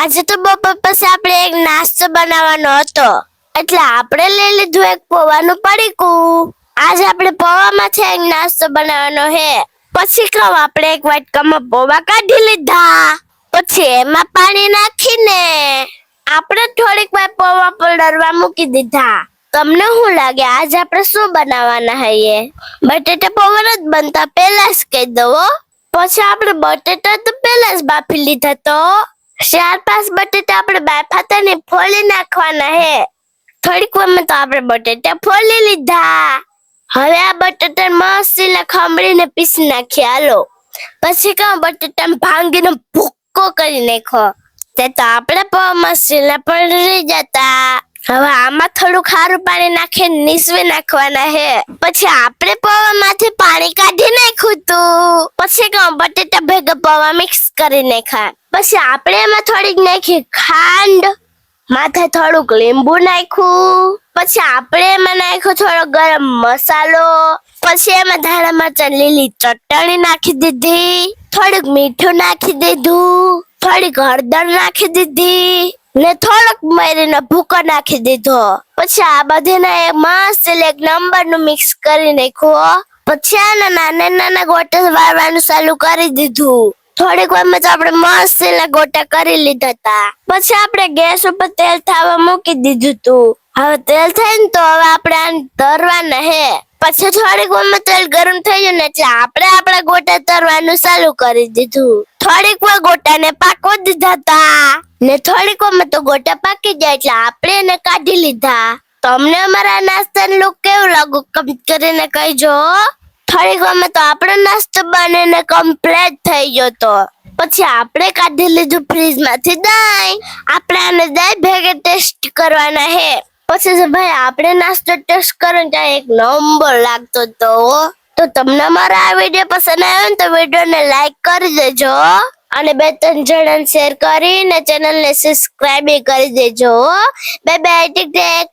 આજે તો બપોર પછી આપણે એક નાસ્તો બનાવવાનો હતો. એટલે આપણે લઈ લીધું એક પૌવાનું પડીકું. આજે આપણે પૌવામાંથી એક નાસ્તો બનાવવાનો હે. પછી કહું આપણે એક વાટકામાં પૌવા કાઢી લીધા. પછી એમાં પાણી નાખીને આપણે થોડીક વાર પૌવા પલળવા મૂકી દીધા. તમને શું લાગે? આજે આપણે શું બનાવવાના હઈએ? બટેટા પૌવા જ બનતા પહેલા જ કહી દો પછી આપણે બટેટા તો પહેલા જ બાફી લીધા તો. ચાર પાંચ બટેટા આપણે બાફાતા ને ફોલી નાખવાના હે. થોડીક વારમાં તો આપણે બટેટા ફોલી લીધા. હવે આ બટેટા મસ્ત ખમણીને પીસી નાખી હાલો. પછી કાં બટેટા ભાંગીને ભૂક્કો કરી નાખો. તે તો આપણે પૌવા મસ્તીને પણ રહી જતા. હવે આમાં થોડું ખારું પાણી નાખીને નીસવી નાખવાના હે. પછી આપણે પૌવામાંથી પાણી કાઢી નાખ્યું તું પછી કાં બટેટા ભેગા પૌવા મિક્સ કરી નાખ્યા. પછી આપણે એમાં થોડીક નાખી ખાંડ, માથે થોડુંક લીંબુ નાખ્યું. પછી આપણે એમાં નાખ્યો થોડો ગરમ મસાલો. પછી એમાં ધાણા મરચાં લીલી ચટણી નાખી દીધી. થોડુંક મીઠું નાખી દીધું. થોડીક હળદર નાખી દીધી. ને થોડોક મરીનો ભૂકો નાખી દીધો. પછી આ બધીને મસ્ત એક નંબરનું મિક્સ કરી નાખ્યું પછી આના નાના નાના ગોટા વાળવાનું ચાલુ કરી દીધું. થોડીક વારમાં તો આપણે મસ્ત એના ગોટા કરી લીધા હતા. પછી આપણે ગેસ ઉપર તેલ થવા મૂકી દીધું તું. હવે તેલ થાય ને તો હવે આપણે આને તરવાના હે. પછી થોડીક વારમાં તેલ ગરમ થઈ ગયું ને એટલે આપણે આપણા ગોટા તરવાનું ચાલુ કરી દીધું. થોડીક વાર ગોટાને પાકવા દીધા હતા. ને થોડીક વારમાં તો ગોટા પાકી જાય એટલે આપણે એને કાઢી લીધા. તમને અમારા નાસ્તાનું લુક કેવું લાગુ કમેન્ટ કરીને કહેજો. થોડીક વારમાં તો આપણો નાસ્તો બનીને કમ્પ્લીટ થઈ ગયો તો પછી આપણે કાઢી લીધું ફ્રીજમાંથી દહીં. આપણે આને દહીં ભેગે ટેસ્ટ કરવાના હે. પછી જો ભાઈ આપણે નાસ્તો ટેસ્ટ કરો ત્યાં એક નંબર લાગતો તો તો તમને મારો આ વીડિયો પસંદ આવ્યો ને તો વિડીયોને લાઈક કરી દેજો અને બે ત્રણ જણાને શેર કરીને ચેનલને સબસ્ક્રાઈબ કરી દેજો બે બાય ટીક ટેક